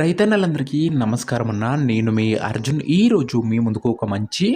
రైతన్నలందరికీ నమస్కారం అన్న నేను మీ అర్జున్. ఈరోజు మీ ముందుకు ఒక మంచి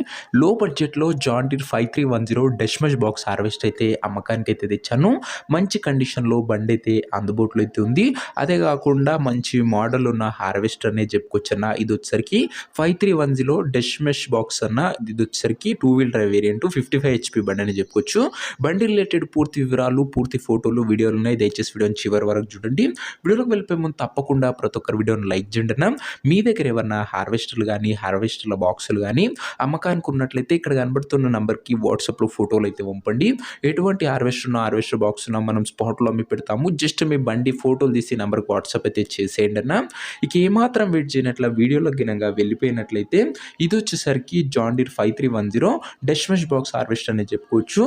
లో బడ్జెట్లో John Deere five three one zero Dashmesh box harvest అయితే అమ్మకానికి అయితే తెచ్చాను. మంచి కండిషన్లో బండి అయితే అందుబాటులో అయితే ఉంది. అదే కాకుండా మంచి మోడల్ ఉన్న హార్వెస్ట్ అనే చెప్పుకొచ్చన్న. ఇది వచ్చేసరికి five three one zero Dashmesh box అన్న. ఇది వచ్చేసరికి two wheel drive variant fifty five HP బండి అని చెప్పుకోవచ్చు బండి రిలేటెడ్ పూర్తి వివరాలు పూర్తి ఫోటోలు వీడియోలు ఉన్నాయి. దయచేసి వీడియోని చివరి వరకు చూడండి. వీడియోలోకి వెళ్ళిపోయే ముందు తప్పకుండా ప్రతి ఒక్కరు వీడియోని లైక్ చేయండి మీ దగ్గర ఏమన్నా హార్వెస్టర్లు కానీ హార్వెస్టర్ల బాక్సులు కానీ అమ్మకానికి ఉన్నట్లయితే ఇక్కడ కనబడుతున్న నెంబర్కి వాట్సాప్లో ఫోటోలు అయితే పంపండి. ఎటువంటి హార్వెస్టర్ ఉన్న హార్వెస్టర్ బాక్స్ ఉన్న మనం స్పాట్లో అమ్మి పెడతాము. జస్ట్ మీ బండి ఫోటోలు తీసి నెంబర్కి వాట్సాప్ అయితే చేసేయండి అన్న. ఇక ఏమాత్రం వెయిట్ చేయనట్ల వీడియోలో గినంగా వెళ్ళిపోయినట్లయితే ఇది వచ్చేసరికి John Deere five three one zero Dashmesh box harvester అని చెప్పుకోవచ్చు.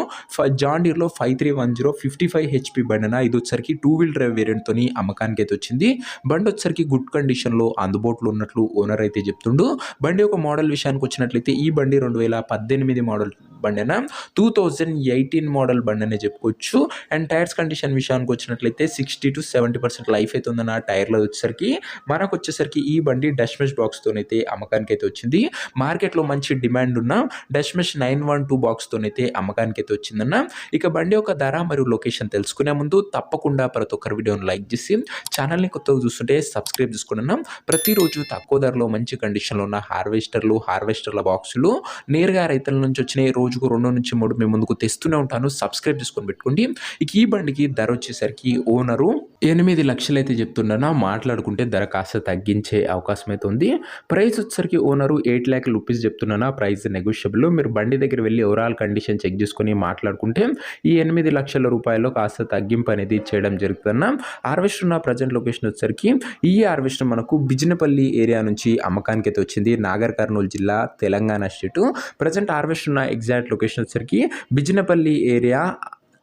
జాండీర్లో five three one zero fifty five HP బండి అన్న ఇది వచ్చేసరికి టూ వీల్ డ్రైవ్ వేరియంట్తో అమ్మకానికి అయితే వచ్చింది. బండి వచ్చేసరికి గుడ్ కండిషన్లో అందుబాటులో ఉన్నట్లు ఓనర్ అయితే చెప్తుండు. బండి ఒక మోడల్ విషయానికి వచ్చినట్లయితే ఈ బండి రెండు వేల పద్దెనిమిది మోడల్ బండినా టూ థౌజండ్ ఎయిటీన్ మోడల్ బండి అనే చెప్పుకోవచ్చు. అండ్ టైర్స్ కండిషన్ విషయానికి వచ్చినట్లయితే sixty to seventy percent life అయితే ఉందన్న టైర్లో వచ్చేసరికి. మనకు వచ్చేసరికి ఈ బండి డష్మెష్ బాక్స్తోనైతే అమ్మకానికి అయితే వచ్చింది. మార్కెట్లో మంచి డిమాండ్ ఉన్న డష్మెష్ నైన్ వన్ టూ బాక్స్తోనైతే అమ్మకానికి అయితే వచ్చిందన్న. ఇక బండి యొక్క ధర మరియు లొకేషన్ తెలుసుకునే ముందు తప్పకుండా ప్రతి ఒక్కరి వీడియోని లైక్ చేసి ఛానల్ని కొత్తగా చూస్తుంటే సబ్స్క్రైబ్ చేసుకున్నాం ప్రతిరోజు తక్కువ ధరలో మంచి కండిషన్లో ఉన్న హార్వెస్టర్లు హార్వెస్టర్ల బాక్సులు నేరుగా రైతుల నుంచి వచ్చినాయి. రోజుకు రెండు నుంచి మూడు మేము ముందుకు తెస్తూనే ఉంటాను. సబ్స్క్రైబ్ చేసుకొని పెట్టుకోండి. ఇక ఈ బండికి ధర వచ్చేసరికి ఓనరు ఎనిమిది లక్షలు అయితే చెప్తున్నాను మాట్లాడుకుంటే ధర కాస్త తగ్గించే అవకాశం అయితే ఉంది ప్రైస్ వచ్చేసరికి ఓనరు ఎయిట్ ల్యాక్ రూపీస్ చెప్తున్నాను ప్రైస్ నెగోషియబుల్. మీరు బండి దగ్గర వెళ్ళి ఓవరాల్ కండిషన్ చెక్ చేసుకొని మాట్లాడుకుంటే ఈ ఎనిమిది లక్షల రూపాయలు కాస్త తగ్గింపు అనేది చేయడం జరుగుతుందన్న. హార్వెస్టర్ ఉన్న ప్రజెంట్ లొకేషన్ వచ్చేసరికి ఈ హార్వెస్టర్ మనకు బిజినపల్లి ఏరియా నుంచి అమ్మకానికి అయితే వచ్చింది. నాగర్ కర్నూలు జిల్లా తెలంగాణ స్టేటు. ప్రజెంట్ హార్వెస్టర్ ఉన్న ఎగ్జాక్ట్ లొకేషన్ వచ్చేసరికి బిజినపల్లి ఏరియా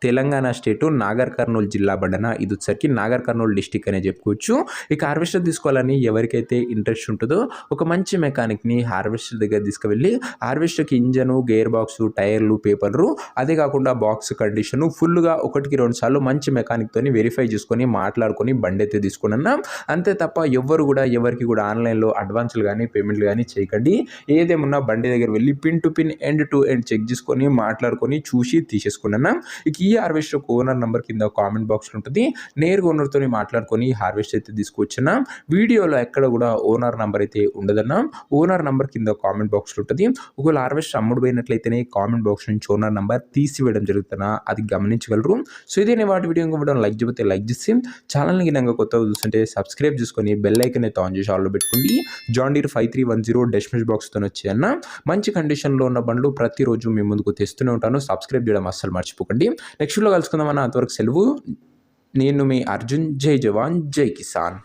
తెలంగాణ స్టేటు నాగర్ కర్నూలు జిల్లా బండన ఇది వచ్చరికి నాగర్ కర్నూలు డిస్టిక్ అనే చెప్పుకోవచ్చు. ఇక హార్వెస్టర్ తీసుకోవాలని ఎవరికైతే ఇంట్రెస్ట్ ఉంటుందో ఒక మంచి మెకానిక్ని హార్వెస్టర్ దగ్గర తీసుకువెళ్ళి హార్వెస్టర్కి ఇంజను గేర్ బాక్స్ టైర్లు పేపర్లు అదే కాకుండా బాక్స్ కండిషను ఫుల్గా ఒకటికి రెండు సార్లు మంచి మెకానిక్తో వెరిఫై చేసుకొని మాట్లాడుకొని బండి అయితే తీసుకున్నా అంతే తప్ప ఎవ్వరు కూడా ఎవరికి కూడా ఆన్లైన్లో అడ్వాన్స్లు కానీ పేమెంట్లు కానీ చేయకండి. ఏదేమున్నా బండి దగ్గర వెళ్ళి pin to pin end to end check చేసుకొని మాట్లాడుకొని చూసి తీసేసుకున్నాను. ఇక ఈ ఈ హార్వెస్టర్ ఓనర్ నెంబర్ కింద కామెంట్ బాక్స్లో ఉంటుంది. నేరుగా ఓనర్తో మాట్లాడుకొని హార్వెస్ట్ అయితే తీసుకొచ్చిన వీడియోలో ఎక్కడ కూడా ఓనర్ నెంబర్ అయితే ఉండదన్న. ఓనర్ నెంబర్ కింద కామెంట్ బాక్స్లో ఉంటుంది. ఒకవేళ హార్వెస్ట్ అమ్ముడు పోయినట్లయితేనే కామెంట్ బాక్స్ నుంచి ఓనర్ నెంబర్ తీసివేయడం జరుగుతున్నా అది గమనించగలరు. సో ఇదే వాటి వీడియో ఇవ్వడం లైక్ చెబితే లైక్ చేసి ఛానల్ని గినంగా కొత్తగా చూస్తుంటే సబ్స్క్రైబ్ చేసుకొని బెల్ ఐకన్ అయితే ఆన్ చేసి ఆల్లో పెట్టుకోండి. John Deere five three one zero Dashmesh బాక్స్తో వచ్చాయన్న. మంచి కండిషన్లో ఉన్న బండ్లు ప్రతిరోజు మీ ముందుకు తెస్తూనే ఉంటాను. సబ్స్క్రైబ్ చేయడం అస్సలు మర్చిపోకండి. నెక్స్ట్లో కలుసుకుందామన్న అంతవరకు సెలవు. నేను మీ అర్జున్. జై జవాన్. జై కిసాన్.